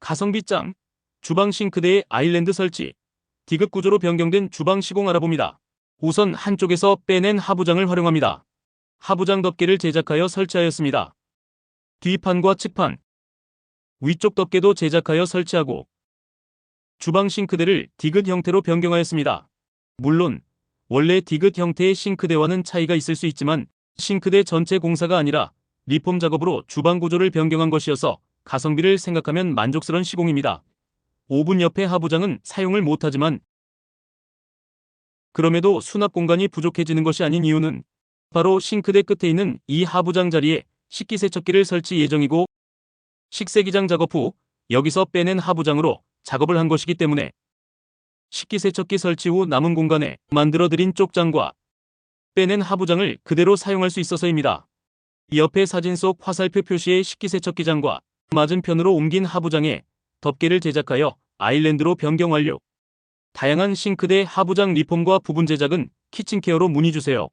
가성비 짱, 주방 싱크대의 아일랜드 설치, 디귿 구조로 변경된 주방 시공 알아봅니다. 우선 한쪽에서 빼낸 하부장을 활용합니다. 하부장 덮개를 제작하여 설치하였습니다. 뒷판과 측판, 위쪽 덮개도 제작하여 설치하고 주방 싱크대를 디귿 형태로 변경하였습니다. 물론 원래 디귿 형태의 싱크대와는 차이가 있을 수 있지만 싱크대 전체 공사가 아니라 리폼 작업으로 주방 구조를 변경한 것이어서 가성비를 생각하면 만족스러운 시공입니다. 오븐 옆에 하부장은 사용을 못하지만 그럼에도 수납 공간이 부족해지는 것이 아닌 이유는 바로 싱크대 끝에 있는 이 하부장 자리에 식기세척기를 설치 예정이고 식세기장 작업 후 여기서 빼낸 하부장으로 작업을 한 것이기 때문에 식기세척기 설치 후 남은 공간에 만들어드린 쪽장과 빼낸 하부장을 그대로 사용할 수 있어서입니다. 옆에 사진 속 화살표 표시의 식기세척기장과 맞은편으로 옮긴 하부장에 덮개를 제작하여 아일랜드로 변경 완료. 다양한 싱크대 하부장 리폼과 부분 제작은 키친케어로 문의주세요.